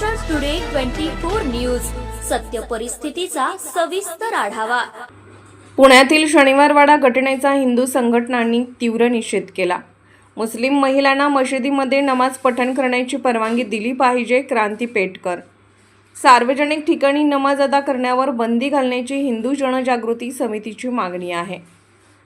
Maharashtra today twenty four news सत्य परिस्थितीचा सविस्तर आढावा. पुण्यातील शनिवारवाडा घटनेचा हिंदू संघटनांनी तीव्र निषेध केला. मुस्लिम महिलांना मशिदीमध्ये नमाज पठण करण्याची परवानगी दिली पाहिजे क्रांती पेटकर सार्वजनिक ठिकाणी नमाज अदा करण्यावर बंदी घालण्याची हिंदू जनजागृती समितीची मागणी आहे.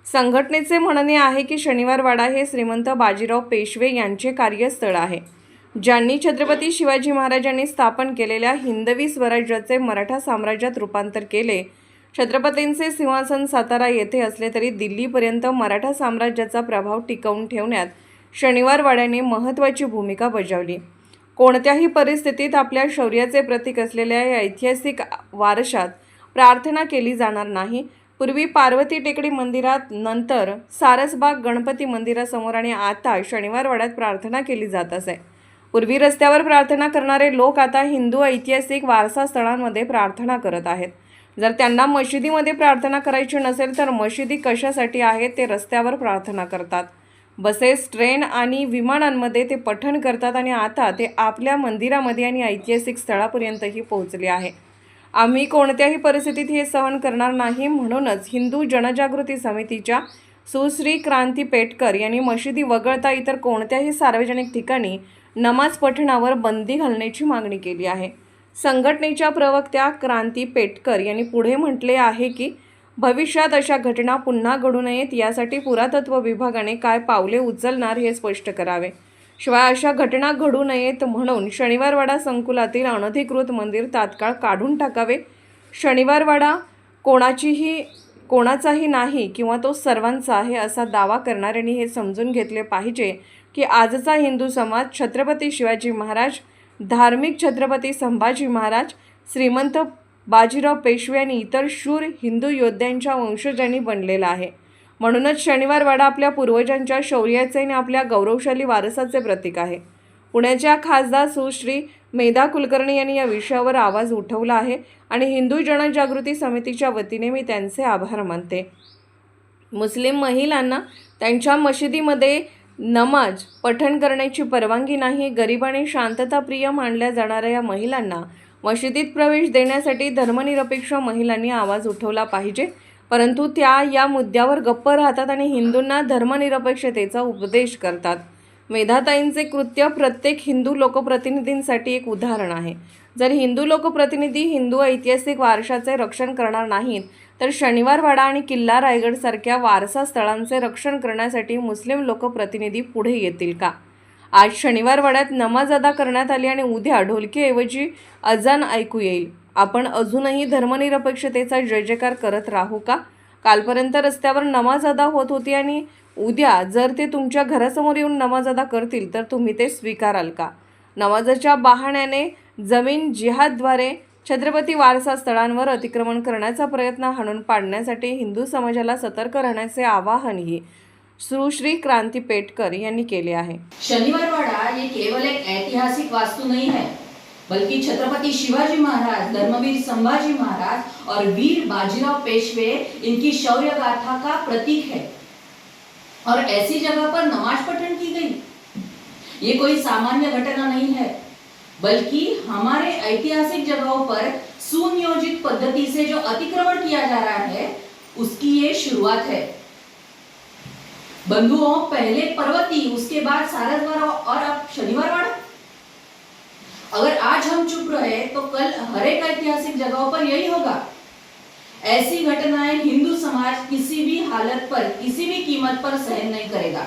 संघटनेचे म्हणणे आहे की शनिवारवाडा हे श्रीमंत बाजीराव पेशवे यांचे कार्यस्थळ आहे. ज्यांनी छत्रपती शिवाजी महाराजांनी स्थापन केलेल्या हिंदवी स्वराज्याचे मराठा साम्राज्यात रूपांतर केले. छत्रपतींचे सिंहासन सातारा येथे असले तरी दिल्लीपर्यंत मराठा साम्राज्याचा प्रभाव टिकवून ठेवण्यात शनिवारवाड्याने महत्त्वाची भूमिका बजावली. कोणत्याही परिस्थितीत आपल्या शौर्याचे प्रतीक असलेल्या या ऐतिहासिक वारशात प्रार्थना केली जाणार नाही. पूर्वी पार्वती टेकडी मंदिरात नंतर सारसबाग गणपती मंदिरासमोर आणि आता शनिवारवाड्यात प्रार्थना केली जात असे. पूर्वी रस्त्यावर प्रार्थना करणारे लोक आता हिंदू ऐतिहासिक वारसा स्थळांमध्ये प्रार्थना करत आहेत. जर त्यांना मशिदीमध्ये प्रार्थना करायची नसेल तर मशिदी कशासाठी आहेत ते रस्त्यावर प्रार्थना करतात. बसेस ट्रेन आणि विमानांमध्ये ते पठण करतात आणि आता ते आपल्या मंदिरामध्ये आणि ऐतिहासिक स्थळापर्यंतही पोहोचले आहे. आम्ही कोणत्याही परिस्थितीत हे सहन करणार नाही म्हणूनच हिंदू जनजागृती समितीच्या सुश्री क्रांती पेटकर यांनी मशिदी वगळता इतर कोणत्याही सार्वजनिक ठिकाणी नमाज पठणावर बंदी घालण्याची मागणी केली आहे. संघटनेच्या प्रवक्त्या क्रांती पेटकर यांनी पुढे म्हटले आहे की भविष्यात अशा घटना पुन्हा घडू नयेत यासाठी पुरातत्व विभागाने काय पावले उचलणार हे स्पष्ट करावे. शिवाय अशा घटना घडू नयेत म्हणून शनिवारवाडा संकुलातील अनधिकृत मंदिर तात्काळ काढून टाकावे. शनिवारवाडा कोणाचीही कोणाचाही नाही किंवा तो सर्वांचा आहे असा दावा करणाऱ्यांनी हे समजून घेतले पाहिजे. की आजचा हिंदू समाज छत्रपती शिवाजी महाराज धार्मिक छत्रपती संभाजी महाराज श्रीमंत बाजीराव पेशवे आणि इतर शूर हिंदू योद्ध्यांच्या वंशजांनी बनलेला आहे. म्हणूनच शनिवारवाडा आपल्या पूर्वजांच्या शौर्याचे आणि आपल्या गौरवशाली वारसाचे प्रतीक आहे. पुण्याच्या खासदार सुश्री मेधा कुलकर्णी यांनी या विषयावर आवाज उठवला आहे आणि हिंदू जनजागृती समितीच्या वतीने मी त्यांचे आभार मानते. मुस्लिम महिलांना त्यांच्या मशिदीमध्ये नमाज पठण करण्याची परवानगी नाही गरीब आणि शांतताप्रिय मानल्या जाणाऱ्या या महिलांना मशिदीत प्रवेश देण्यासाठी धर्मनिरपेक्ष महिलांनी आवाज उठवला पाहिजे. परंतु त्या या मुद्द्यावर गप्प राहतात आणि हिंदूंना धर्मनिरपेक्षतेचा उपदेश करतात. मेधाताईंचे कृत्य प्रत्येक हिंदू लोकप्रतिनिधींसाठी एक उदाहरण आहे. जर हिंदू लोकप्रतिनिधी हिंदू ऐतिहासिक वारशाचे रक्षण करणार नाहीत तर शनिवारवाडा आणि किल्ला रायगडसारख्या वारसा स्थळांचे रक्षण करण्यासाठी मुस्लिम लोकप्रतिनिधी पुढे येतील का? आज शनिवारवाड्यात नमाज अदा करण्यात आली आणि उद्या ढोलकीऐवजी अजान ऐकू येईल. आपण अजूनही धर्मनिरपेक्षतेचा जय जयकार करत राहू का? कालपर्यंत रस्त्यावर नमाज अदा होत होती आणि उद्या जर ते तुमच्या घरासमोर येऊन नमाज अदा करतील तर तुम्ही ते स्वीकाराल का? नमाजाच्या बहाण्याने जमीन जिहादद्वारे छत्रपती वारसा स्थळांवर अतिक्रमण करण्याचा प्रयत्न हाणून पाडण्यासाठी हिंदू समाजाला सतर्क राहण्याचे आवाहनही सुश्री क्रांती पेटकर यांनी केले आहे. शनिवारवाड़ा ये केवल एक ऐतिहासिक वास्तू नहीं है बल्कि छत्रपति शिवाजी महाराज, धर्मवीर संभाजी महाराज और वीर बाजीराव पेशवे, इनकी शौर्य गाथा का प्रतीक है। और ऐसी जगह पर नमाज़ पठन की गई। ये कोई सामान्य घटना नहीं है, बल्कि हमारे ऐतिहासिक जगहों पर सुनियोजित पद्धति से जो अतिक्रमण किया जा रहा है, उसकी ये शुरुआत है। बंधुओं, पहले पर्वती उसके बाद सारसवाड़ा और अब शनिवारवाड़ा अगर आज हम चुप रहे तो कल हर एक ऐतिहासिक जगहों पर यही होगा। ऐसी घटनाएँ हिंदू समाज किसी भी हालत पर, किसी भी कीमत पर सहन नहीं करेगा।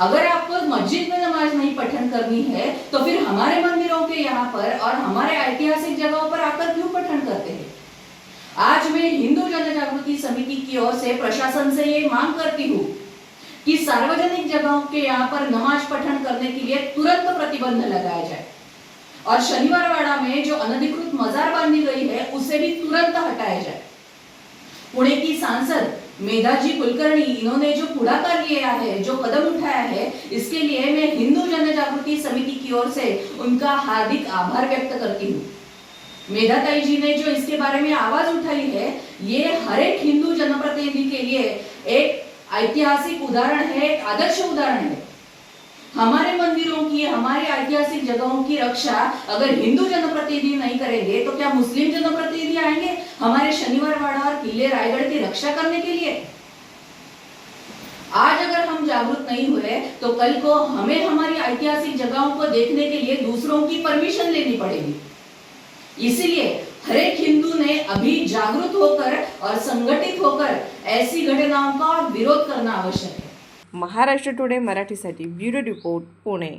अगर आपको मस्जिद में नमाज़ नहीं पठन करनी है तो फिर हमारे मंदिरों के यहाँ पर और हमारे ऐतिहासिक जगहों पर आकर क्यों पठन करते हैं? आज मैं हिंदू जनजागृति समिति की ओर से प्रशासन से ये मांग करती हूँ कि सार्वजनिक जगहों के यहाँ पर नमाज़ पठन करने के लिए तुरंत प्रतिबंध लगाया जाए। और शनिवारवाड़ा में जो अनधिकृत मजार बांधी गई है, उसे भी तुरंत हटाया जाए। पुणे की सांसद मेधाजी कुलकर्णी, इन्होंने जो पुढाकार लिया है, जो कदम उठाया है, इसके लिए मैं हिंदू जनजागृति समिति की ओर से उनका हार्दिक आभार व्यक्त करती हूँ। मेधाताई जी ने जो इसके बारे में आवाज़ उठाई है, ये हर एक हिंदू जनप्रतिनिधि के लिए एक ऐतिहासिक उदाहरण है, एक आदर्श उदाहरण है। हमारे मंदिरों की, हमारे ऐतिहासिक जगहों की रक्षा अगर हिंदू जनप्रतिनिधि नहीं करेंगे तो क्या मुस्लिम जनप्रतिनिधि आएँगे हमारे शनिवार, वाड़ा और किले रायगढ़ की रक्षा करने के लिए? आज अगर हम जागरूक नहीं हुए तो कल को हमें हमारी ऐतिहासिक जगहों को देखने के लिए दूसरों की परमिशन लेनी पड़ेगी। इसीलिए हर एक हिंदू ने अभी जागरूक होकर और संगठित होकर ऐसी घटनाओं का विरोध करना आवश्यक है। महाराष्ट्र टुडे मराठीसाठी ब्युरो रिपोर्ट पुणे।